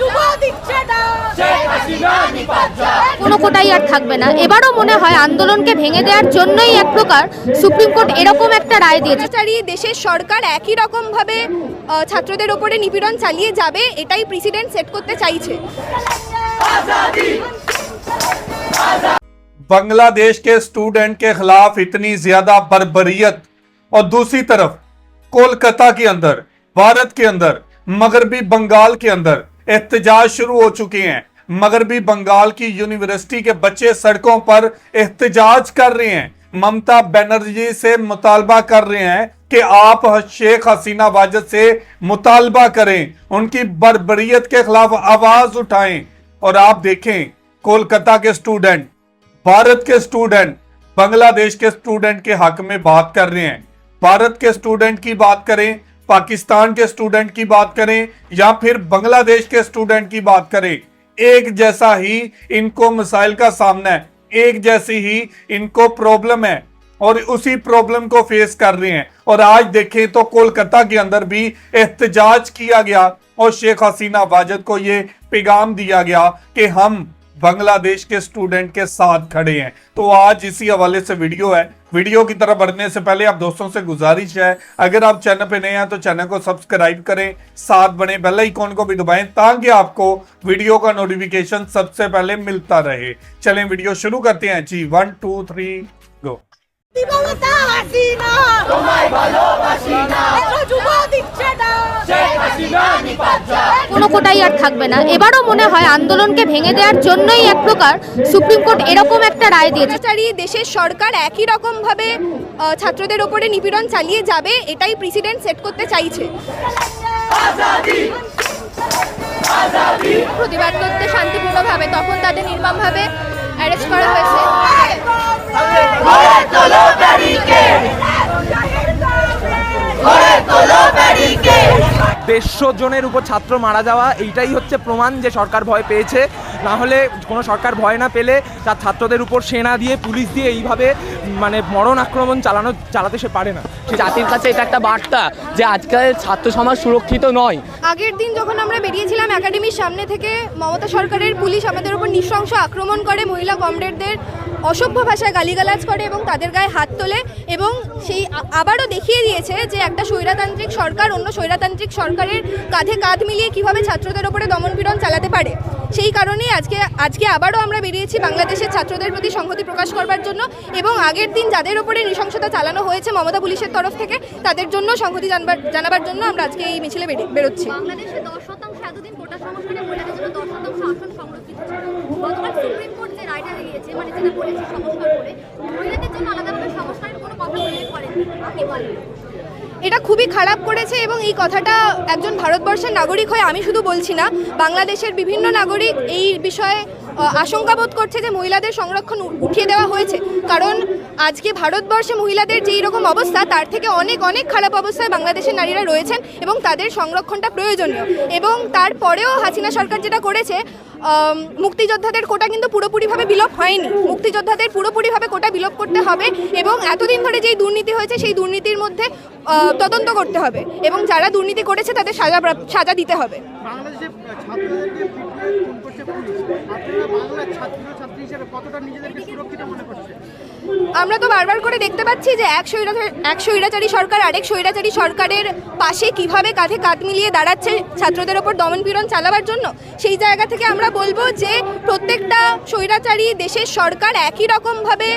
যুব দিচ্ছে না কোনো কোটাই আর থাকবে না এবারও মনে হয় আন্দোলনকে ভেঙে দেওয়ার জন্যই এক প্রকার সুপ্রিম কোর্ট এরকম একটা রায় দিয়েছে স্বৈরাচারী দেশের সরকার একই রকম ভাবে আহ, ছাত্রদের ওপরে নিপীড়ন চালিয়ে যাবে এটাই প্রেসিডেন্ট সেট করতে চাইছে बांग्लादेश के स्टूडेंट के खिलाफ इतनी ज्यादा बर्बरियत और दूसरी तरफ कोलकाता के अंदर भारत के अंदर मगरबी बंगाल के अंदर एहतजाज शुरू हो चुके हैं। मगरबी बंगाल की यूनिवर्सिटी के बच्चे सड़कों पर एहतजाज कर रहे हैं। ममता बनर्जी से मुतालबा कर रहे हैं कि आप शेख हसीना वाजद से मुतालबा करें। उनकी बर्बरियत के खिलाफ आवाज़ उठाएँ। और आप देखें, कोलकाता के स्टूडेंट, भारत के स्टूडेंट, बांग्लादेश के स्टूडेंट के हक में बात कर रहे हैं। भारत के स्टूडेंट की बात करें पाकिस्तान के स्टूडेंट की बात करें या फिर बांग्लादेश के स्टूडेंट की बात करें, एक जैसा ही इनको मिसाइल का सामना है, एक जैसी ही इनको प्रॉब्लम है और उसी प्रॉब्लम को फेस कर रहे हैं। और आज देखें तो कोलकाता के अंदर भी एहतजाज किया गया और शेख हसीना वाजद को ये पैगाम दिया गया कि हम बांग्लादेश के स्टूडेंट के साथ खड़े हैं। तो आज इसी हवाले से वीडियो है। वीडियो की तरफ़ बढ़ने से पहले आप दोस्तों से गुजारिश है, अगर आप चैनल पे नए हैं तो चैनल को सब्सक्राइब करें, साथ बने बेल आइकॉन को भी दबाएँ, ताकि आपको वीडियो का नोटिफिकेशन सबसे पहले मिलता रहे। चलें, वीडियो शुरू करते हैं। जी वन टू थ्री गो কোনো কোটাই আর থাকবে না। এবারও মনে হয় আন্দোলনকে ভেঙে দেওয়ার জন্যই এক প্রকার সুপ্রিম কোর্ট এরকম একটা রায় দিয়েছে। দেশের সরকার একই রকম ভাবে ছাত্রদের ওপরে নিপীড়ন চালিয়ে যাবে এটাই প্রেসিডেন্ট সেট করতে চাইছে। প্রতিবাদ করতে শান্তিপূর্ণভাবে তখন তাদের নির্মমভাবে অ্যারেস্ট করা হয়েছে। দেড়শো জনের উপর ছাত্র মারা যাওয়া, এইটাই হচ্ছে প্রমাণ যে সরকার ভয় পেয়েছে। না হলে কোনো সরকার ভয় না পেলে তার ছাত্রদের উপর সেনা দিয়ে পুলিশ দিয়ে এইভাবে মানে মরণ আক্রমণ চালানো চালাতে সে পারে না। জাতির কাছে এটা একটা বার্তা যে আজকাল ছাত্র সমাজ সুরক্ষিত নয়। আগের দিন যখন আমরা বেরিয়েছিলাম একাডেমির সামনে থেকে মমতা সরকারের পুলিশ আমাদের উপর নৃশংস আক্রমণ করে মহিলা কমরেডদের অসভ্য ভাষায় গালিগালাজ করে এবং তাদের গায়ে হাত তোলে এবং সেই আবারও দেখিয়ে দিয়েছে যে একটা স্বৈরাতান্ত্রিক সরকার অন্য স্বৈরাতান্ত্রিক সরকারের কাঁধে কাঁধ মিলিয়ে কীভাবে ছাত্রদের ওপরে দমনপীড়ন চালাতে পারে? সেই কারণেই আজকে আজকে আবারও আমরা বেরিয়েছি বাংলাদেশের ছাত্রদের প্রতি সংহতি প্রকাশ করবার জন্য এবং আগের দিন যাদের ওপরে নৃশংসতা চালানো হয়েছে মমতা পুলিশের তরফ থেকে, তাদের জন্য সংহতি জানবার, জানাবার জন্য আমরা আজকে এই মিছিলে বেরোচ্ছি। মানে আপনি বলেন। এটা খুবই খারাপ করেছে এবং এই কথাটা একজন ভারতবর্ষের নাগরিক হয়ে আমি শুধু বলছি না, বাংলাদেশের বিভিন্ন নাগরিক এই বিষয়ে আশঙ্কা বোধ করছে যে মহিলাদের সংরক্ষণ উঠিয়ে দেওয়া হয়েছে। কারণ আজকে ভারতবর্ষে মহিলাদের যেই রকম অবস্থা তার থেকে অনেক অনেক খারাপ অবস্থায় বাংলাদেশের নারীরা রয়েছেন এবং তাদের সংরক্ষণটা প্রয়োজনীয় এবং তারপরেও হাসিনা সরকার যেটা করেছে মুক্তিযোদ্ধাদের কোটা কিন্তু পুরোপুরিভাবে বিলোপ হয়নি মুক্তিযোদ্ধাদের পুরোপুরিভাবে কোটা বিলোপ করতে হবে এবং এতদিন ধরে যেই দুর্নীতি হয়েছে সেই দুর্নীতির মধ্যে তদন্ত করতে হবে এবং যারা দুর্নীতি করেছে তাদের সাজা সাজা দিতে হবে কতটা নিজেদেরকে সুরক্ষিত মনে করছে আমরা তো বারবার করে দেখতে পাচ্ছি যে এক এক স্বৈরাচারী সরকার আরেক স্বৈরাচারী সরকারের পাশে কীভাবে কাঁধে কাঁধ মিলিয়ে দাঁড়াচ্ছে ছাত্রদের ওপর দমনপীড়ন চালাবার জন্য। সেই জায়গা থেকে আমরা বলব যে প্রত্যেকটা স্বৈরাচারী দেশের সরকার একই রকমভাবে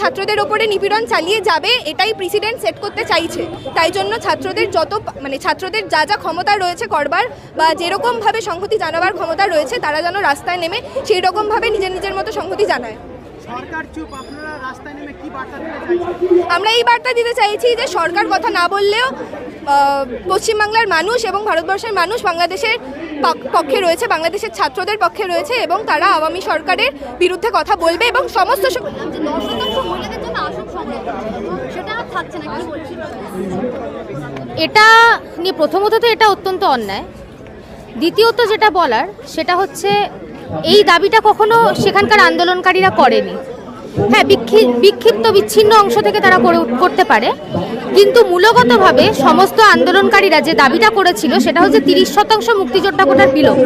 ছাত্রদের ওপরে নিপীড়ন চালিয়ে যাবে, এটাই প্রেসিডেন্ট সেট করতে চাইছে। তাই জন্য ছাত্রদের যত মানে ছাত্রদের যা যা ক্ষমতা রয়েছে করবার বা যেরকমভাবে সংহতি জানাবার ক্ষমতা রয়েছে, তারা যেন রাস্তায় নেমে সেই রকমভাবে নিজের নিজের মতো সংহতি জানায়। সরকার চুপ আপনারা রাস্তায় নেমে কি বার্তা দিতে চাইছেন? আমরা এই বার্তা দিতে চাইছি যে সরকার কথা না বললেও পশ্চিমবাংলার মানুষ এবং ভারতবর্ষের মানুষ বাংলাদেশের পক্ষে রয়েছে বাংলাদেশের ছাত্রদের পক্ষে রয়েছে এবং তারা আওয়ামী সরকারের বিরুদ্ধে কথা বলবে এবং সমস্ত এটা নিয়ে প্রথমত তো এটা অত্যন্ত অন্যায়। দ্বিতীয়ত যেটা বলার সেটা হচ্ছে এই দাবিটা কখনো সেখানকার আন্দোলনকারীরা করেনি। হ্যাঁ বিক্ষিপ্ত, বিচ্ছিন্ন অংশ থেকে তারা করে করতে পারে। কিন্তু মূলগতভাবে সমস্ত আন্দোলনকারীরা যে দাবিটা করেছিল, সেটা হচ্ছে তিরিশ শতাংশ মুক্তিযোদ্ধা কোটার বিলোপ।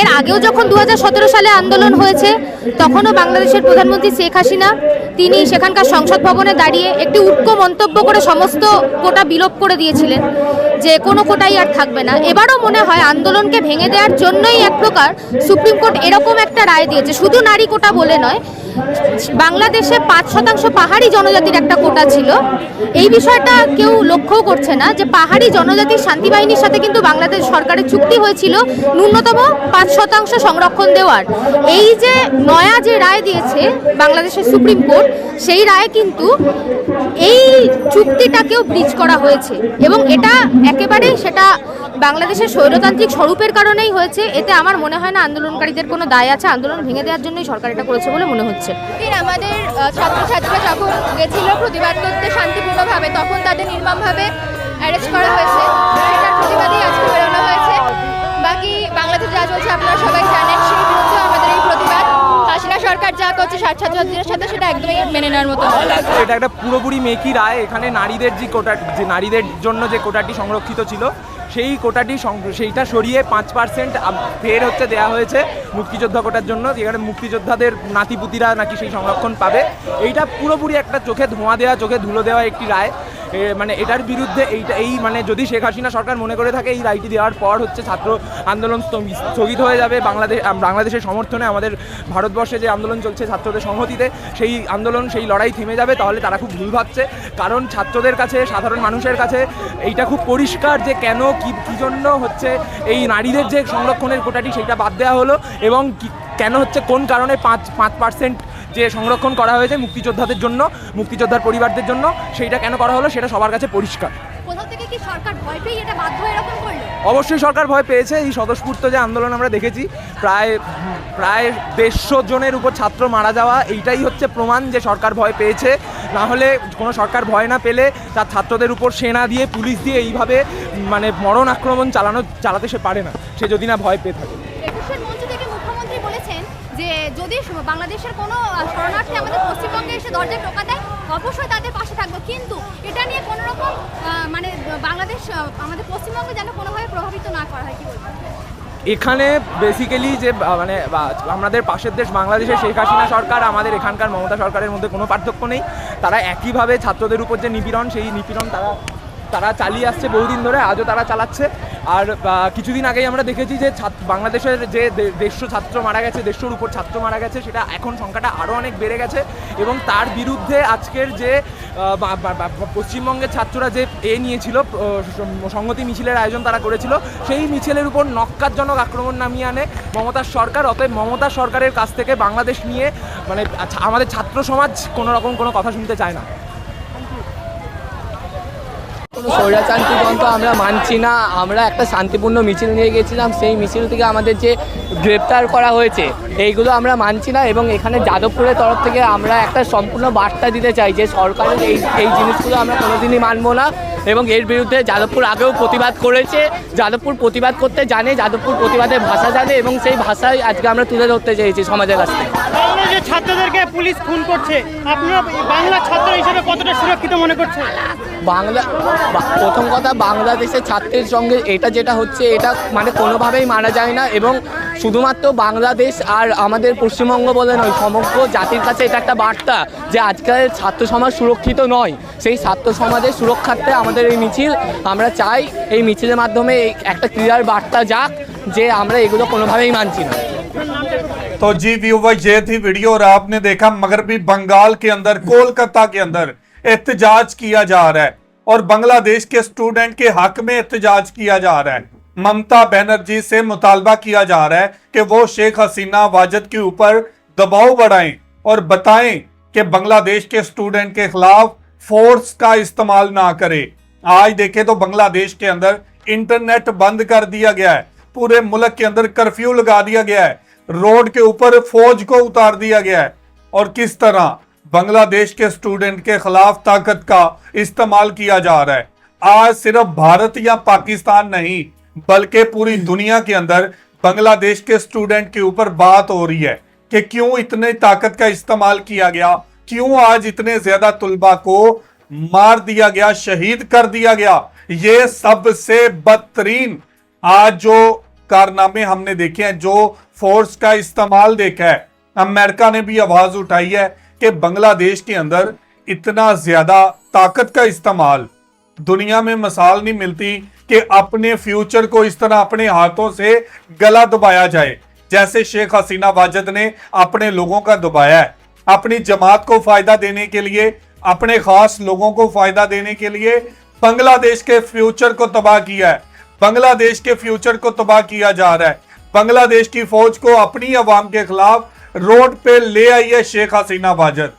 এর আগেও যখন দু হাজার সতেরো সালে আন্দোলন হয়েছে, তখনও বাংলাদেশের প্রধানমন্ত্রী শেখ হাসিনা, তিনি সেখানকার সংসদ ভবনে দাঁড়িয়ে একটি উটকো মন্তব্য করে সমস্ত কোটা বিলোপ করে দিয়েছিলেন। যে কোনো কোটাই আর থাকবে না। এবারও মনে হয় আন্দোলনকে ভেঙে দেওয়ার জন্যই এক প্রকার সুপ্রিম কোর্ট এরকম একটা রায় দিয়েছে। শুধু নারী কোটা বলে নয়, বাংলাদেশে পাঁচ শতাংশ পাহাড়ি জনজাতির একটা কোটা ছিল। এই বিষয়টা কেউ লক্ষ্যও করছে না যে পাহাড়ি জনজাতির শান্তি বাহিনীর সাথে কিন্তু বাংলাদেশ সরকারের চুক্তি হয়েছিল ন্যূনতম পাঁচ শতাংশ সংরক্ষণ দেওয়ার। এই যে নয়া যে রায় দিয়েছে বাংলাদেশের সুপ্রিম কোর্ট, সেই রায় কিন্তু এই চুক্তিটাকেও ব্রিজ করা হয়েছে। এবং এটা একেবারে সেটা বাংলাদেশের স্বৈরতান্ত্রিক স্বরূপের কারণেই হয়েছে। এতে আমার মনে হয় না আন্দোলনকারীদের কোনো দায় আছে। আন্দোলন ভেঙে দেওয়ার জন্যই সরকার এটা করেছে বলে মনে হচ্ছে। আমাদের ছাত্রছাত্রীরা যখন গেছিল প্রতিবাদ করতে শান্তিপূর্ণভাবে, তখন তাদের নির্মমভাবে অ্যারেস্ট করা হয়েছে। সেটার প্রতিবাদেই আজকে বেরোনো হয়েছে। বাকি বাংলাদেশ যা চলছে আপনারা সবাই জানেন, সেই সরকার যা করছে ছাত্রছাত্রীদের সাথে সেটা একদমই মেনে নেওয়ার মতো এটা একটা পুরোপুরি মেকি রায়। এখানে নারীদের যে কোটা যে নারীদের জন্য যে কোটাটি সংরক্ষিত ছিল, সেই কোটাটি সেইটা সরিয়ে পাঁচ পার্সেন্ট ফের হচ্ছে দেওয়া হয়েছে মুক্তিযোদ্ধা কোটার জন্য। যেখানে মুক্তিযোদ্ধাদের নাতিপুতিরা নাকি সেই সংরক্ষণ পাবে। এইটা পুরোপুরি একটা চোখে ধোঁয়া দেওয়া চোখে ধুলো দেওয়া একটি রায়। মানে এটার বিরুদ্ধে এইটা, এই মানে যদি শেখ হাসিনা সরকার মনে করে থাকে, এই রায়টি দেওয়ার পর হচ্ছে ছাত্র আন্দোলন স্থগি- স্থগিত হয়ে যাবে বাংলাদেশ বাংলাদেশের সমর্থনে আমাদের ভারতবর্ষে যে আন্দোলন চলছে ছাত্রদের সংহতিতে, সেই আন্দোলন, সেই লড়াই থেমে যাবে, তাহলে তারা খুব ভুল ভাবছে। কারণ ছাত্রদের কাছে, সাধারণ মানুষের কাছে এইটা খুব পরিষ্কার যে কেন, কি, কী জন্য হচ্ছে এই নারীদের যে সংরক্ষণের কোটাটি, সেইটা বাদ দেওয়া হলো এবং কেন হচ্ছে, কোন কারণে পাঁচ পাঁচ পার্সেন্ট যে সংরক্ষণ করা হয়েছে মুক্তিযোদ্ধাদের জন্য মুক্তিযোদ্ধার পরিবারদের জন্য সেইটা কেন করা হলো সেটা সবার কাছে পরিষ্কার। অবশ্যই সরকার ভয় পেয়েছে। এই স্বতঃস্ফূর্ত যে আন্দোলন আমরা দেখেছি প্রায় প্রায় দেড়শো জনের উপর ছাত্র মারা যাওয়া এইটাই হচ্ছে প্রমাণ যে সরকার ভয় পেয়েছে। না হলে কোনো সরকার ভয় না পেলে তার ছাত্রদের উপর সেনা দিয়ে পুলিশ দিয়ে এইভাবে মানে মরণ আক্রমণ চালানো চালাতে সে পারে না। সে যদি না ভয় পেয়ে থাকে। যে যদি বাংলাদেশের কোনো শরণার্থী আমাদের পশ্চিমবঙ্গে এসে দরজায় টোকা দেয়, অবশ্যই তাদের পাশে থাকব। কিন্তু এটা নিয়ে কোনো রকম মানে বাংলাদেশ আমাদের পশ্চিমবঙ্গে যেন কোনোভাবে প্রভাবিত না করা হয়, কি এখানে বেসিক্যালি যে মানে আমাদের পাশের দেশ বাংলাদেশের শেখ হাসিনা সরকার, আমাদের এখানকার মমতা সরকারের মধ্যে কোনো পার্থক্য নেই। তারা একইভাবে ছাত্রদের উপর যে নিপীড়ন, সেই নিপীড়ন তারা তারা চালিয়ে আসছে বহুদিন ধরে, আজও তারা চালাচ্ছে। আর কিছুদিন আগেই আমরা দেখেছি যে বাংলাদেশের যে দেড়শো ছাত্র মারা গেছে দেড়শোর উপর ছাত্র মারা গেছে সেটা এখন সংখ্যাটা আরও অনেক বেড়ে গেছে এবং তার বিরুদ্ধে আজকের যে পশ্চিমবঙ্গের ছাত্ররা যে এ নিয়েছিল সংহতি মিছিলের আয়োজন তারা করেছিল সেই মিছিলের উপর নক্কারজনক আক্রমণ নামিয়ে আনে মমতার সরকার। অতএব মমতা সরকারের কাছ থেকে বাংলাদেশ নিয়ে মানে আচ্ছা, আমাদের ছাত্র সমাজ কোনো রকম কোনো কথা শুনতে চায় না। কোনো স্বৈরাচান্ত্রিক যন্ত্র আমরা মানছি না। আমরা একটা শান্তিপূর্ণ মিছিল নিয়ে গেছিলাম। সেই মিছিল থেকে আমাদের যে গ্রেপ্তার করা হয়েছে, এইগুলো আমরা মানছি না এবং এখানে যাদবপুরের তরফ থেকে আমরা একটা সম্পূর্ণ বার্তা দিতে চাই যে সরকারের এই এই জিনিসগুলো আমরা কোনোদিনই মানবো না এবং এর বিরুদ্ধে যাদবপুর আগেও প্রতিবাদ করেছে। যাদবপুর প্রতিবাদ করতে জানে, যাদবপুর প্রতিবাদের ভাষা জানে এবং সেই ভাষাই আজকে আমরা তুলে ধরতে চেয়েছি সমাজের কাছ থেকে। ছাত্রদেরকে পুলিশ খুন করছে, আপনারা বাংলা ছাত্র হিসেবে কতটা সুরক্ষিত মনে করছেন? বাংলা বা- প্রথম কথা বাংলাদেশের ছাত্রের সঙ্গে এটা যেটা হচ্ছে এটা মানে কোনোভাবেই মানা যায় না এবং শুধুমাত্র বাংলাদেশ আর আমাদের পশ্চিমবঙ্গ বলে নয় সমগ্র জাতির কাছে এটা একটা বার্তা যে আজকাল ছাত্র সমাজ সুরক্ষিত নয় সেই ছাত্র সমাজের সুরক্ষার্থে আমাদের এই মিছিল আমরা চাই এই মিছিলের মাধ্যমে এই একটা ক্লিয়ার বার্তা যাক যে আমরা এগুলো কোনোভাবেই মানছি না तो जी व्यूवर ये थी वीडियो और आपने देखा मगरबी बंगाल के अंदर कोलकाता के अंदर एहतजाज किया जा रहा है और बांग्लादेश के स्टूडेंट के हक में एहतजाज किया जा रहा है। ममता बनर्जी से मुतालबा किया जा रहा है कि वो शेख हसीना वाजद के ऊपर दबाव बढ़ाएँ और बताएँ कि बांग्लादेश के स्टूडेंट के खिलाफ फोर्स का इस्तेमाल ना करे। आज देखें तो बांग्लादेश के अंदर इंटरनेट बंद कर दिया गया है। पूरे मुल्क के अंदर कर्फ्यू लगा दिया गया है। रोड के ऊपर फौज को उतार दिया गया है। और किस तरह बांग्लादेश के स्टूडेंट के खिलाफ ताकत का इस्तेमाल किया जा रहा है। आज सिर्फ़ भारत या पाकिस्तान नहीं, बल्कि पूरी दुनिया के अंदर बांग्लादेश के स्टूडेंट के ऊपर बात हो रही है कि क्यों इतने ताकत का इस्तेमाल किया गया, क्यों आज इतने ज़्यादा तलबा को मार दिया गया, शहीद कर दिया गया। ये सबसे बदतरीन आज जो कारनामे हमने देखे हैं, जो फोर्स का इस्तेमाल देखा है। अमेरिका ने भी आवाज़ उठाई है कि बांग्लादेश के अंदर इतना ज़्यादा ताकत का इस्तेमाल। दुनिया में मिसाल नहीं मिलती कि अपने फ्यूचर को इस तरह अपने हाथों से गला दबाया जाए, जैसे शेख हसीना वाजद ने अपने लोगों का दबाया है। अपनी जमात को फ़ायदा देने के लिए, अपने खास लोगों को फ़ायदा देने के लिए बांग्लादेश के फ्यूचर को तबाह किया है। बांग्लादेश के फ्यूचर को तबाह किया जा रहा है। बांग्लादेश की फौज को अपनी आवाम के खिलाफ रोड पे ले आई है शेख हसीना वाजद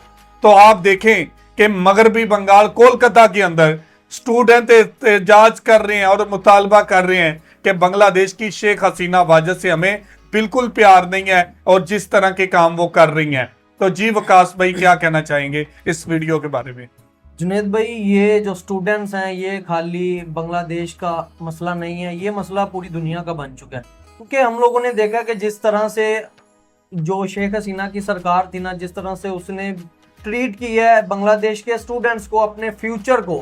तो आप देखें कि मगरबी बंगाल कोलकाता के अंदर स्टूडेंट एहतजाज कर रहे हैं और मुतालबा कर रहे हैं कि बांग्लादेश की शेख हसीना वाजद से हमें बिल्कुल प्यार नहीं है और जिस तरह के काम वो कर रही हैं। तो जी वकास भाई, क्या कहना चाहेंगे इस वीडियो के बारे में? जुनेद भाई, ये जो स्टूडेंट्स हैं, ये खाली बांग्लादेश का मसला नहीं है, ये मसला पूरी दुनिया का बन चुका है। क्योंकि हम लोगों ने देखा कि जिस तरह से जो शेख हसीना की सरकार थी ना, जिस तरह से उसने ट्रीट की है बांग्लादेश के स्टूडेंट्स को, अपने फ्यूचर को,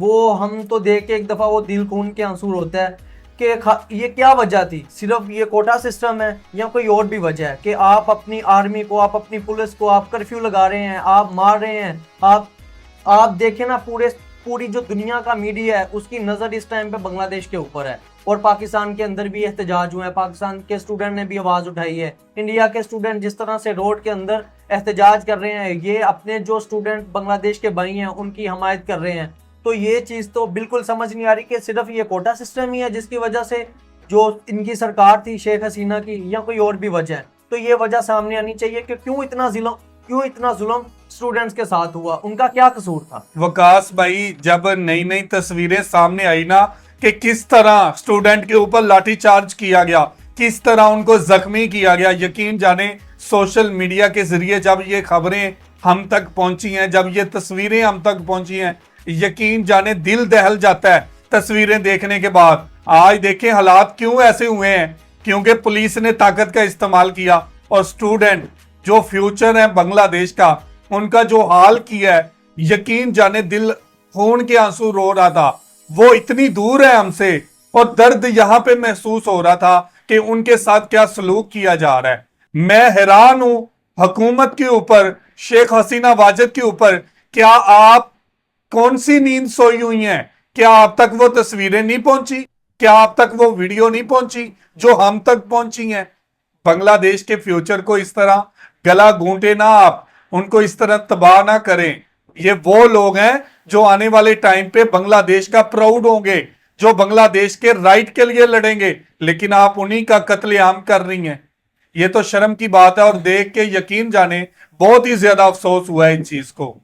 वो हम तो देख के एक दफ़ा वो दिल खून के आँसू होता है कि ये क्या वजह थी? सिर्फ़ ये कोटा सिस्टम है या कोई और भी वजह है कि आप अपनी आर्मी को, आप अपनी पुलिस को, आप कर्फ्यू लगा रहे हैं, आप मार रहे हैं, आप आप देखें ना पूरे, पूरी जो दुनिया का मीडिया है, उसकी नज़र इस टाइम पे बांग्लादेश के ऊपर है। और पाकिस्तान के अंदर भी एहतजाज हुए हैं। पाकिस्तान के स्टूडेंट ने भी आवाज़ उठाई है। इंडिया के स्टूडेंट जिस तरह से रोड के अंदर एहतजाज कर रहे हैं, ये अपने जो स्टूडेंट बांग्लादेश के भाई हैं, उनकी हमायत कर रहे हैं। तो ये चीज़ तो बिल्कुल समझ नहीं आ रही कि सिर्फ़ ये कोटा सिस्टम ही है, जिसकी वजह से जो इनकी सरकार थी शेख हसीना की, या कोई और भी वजह है। तो ये वजह सामने आनी चाहिए कि क्यों इतना जुल्म, क्यों इतना जुल्म स्टूडेंट्स के साथ हुआ? उनका क्या कसूर था? वकास भाई, जब नई नई तस्वीरें सामने आई ना कि किस तरह स्टूडेंट के ऊपर लाठीचार्ज किया गया, किस तरह उनको जख्मी किया गया। यकीन जाने सोशल मीडिया के ज़रिए जब ये खबरें हम तक पहुँची हैं, जब ये तस्वीरें हम तक पहुँची हैं, यकीन जाने दिल दहल जाता है तस्वीरें देखने के बाद। आज देखें हालात क्यों ऐसे हुए हैं, क्योंकि पुलिस ने ताकत का इस्तेमाल किया और स्टूडेंट जो फ्यूचर है बांग्लादेश का, उनका जो हाल किया है, यकीन जाने दिल, खून के आँसू रो रहा था। वो इतनी दूर है हमसे, और दर्द यहाँ पे महसूस हो रहा था कि उनके साथ क्या सलूक किया जा रहा है। मैं हैरान हूँ हुकूमत के ऊपर, शेख हसीना वाजद के ऊपर, क्या आप, कौन सी नींद सोई हुई है? क्या आप तक वो तस्वीरें नहीं पहुँची? क्या आप तक वो वीडियो नहीं पहुँची जो हम तक पहुँची हैं? बांग्लादेश के फ्यूचर को इस तरह गला घूंटे ना आप, उनको इस तरह तबाह ना करें। ये वो लोग हैं जो आने वाले टाइम पे बांग्लादेश का प्राउड होंगे जो बांग्लादेश के राइट के लिए लड़ेंगे लेकिन आप उन्हीं का कत्लेआम कर रही हैं। ये तो शर्म की बात है और देख के यकीन जाने बहुत ही ज़्यादा अफसोस हुआ है इन चीज़ को।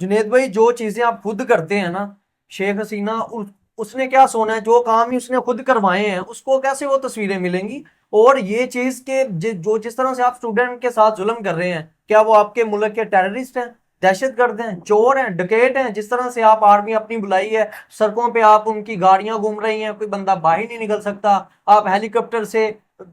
जुनेद भाई जो चीज़ें आप खुद करते हैं ना शेख हसीना उ, उसने क्या सोना है? जो काम ही उसने खुद करवाए हैं उसको कैसे वो तस्वीरें मिलेंगी? और ये चीज़ के जो जिस तरह से आप स्टूडेंट के साथ जुल्म कर रहे हैं क्या वो आपके मुल्क के टेररिस्ट हैं? दहशत गर्द हैं चोर हैं डकेट हैं जिस तरह से आप आर्मी अपनी बुलाई है सड़कों पे आप उनकी गाड़ियाँ घूम रही हैं कोई बंदा बाहर नहीं निकल सकता आप हेलीकॉप्टर से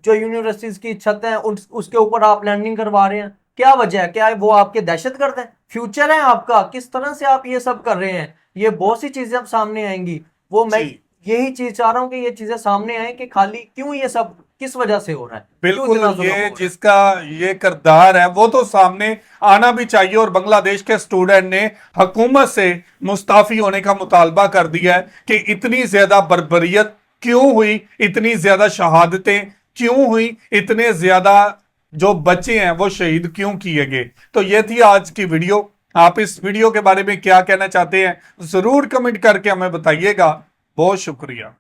जो यूनिवर्सिटीज की छत है उस, उसके ऊपर आप लैंडिंग करवा रहे हैं क्या वजह है? क्या वो आपके दहशत गर्द हैं? फ्यूचर है आपका? किस तरह से आप ये सब कर रहे हैं? ये बहुत सी चीज़ें अब सामने आएँगी। वो मैं यही चीज़ चाह रहा हूँ कि ये चीज़ें सामने आए कि खाली क्यों ये सब किस वजह से हो रहा है? बिल्कुल ये जिसका ये किरदार है वो तो सामने आना भी चाहिए और बांग्लादेश के स्टूडेंट ने हकूमत से मुस्ताफी होने का मुतालबा कर दिया है कि इतनी ज़्यादा बर्बरियत क्यों हुई इतनी ज़्यादा शहादतें क्यों हुई इतने ज़्यादा जो बच्चे हैं वो शहीद क्यों किए गए? तो ये थी आज की वीडियो। आप इस वीडियो के बारे में क्या कहना चाहते हैं ज़रूर कमेंट करके हमें बताइएगा। बहुत शुक्रिया।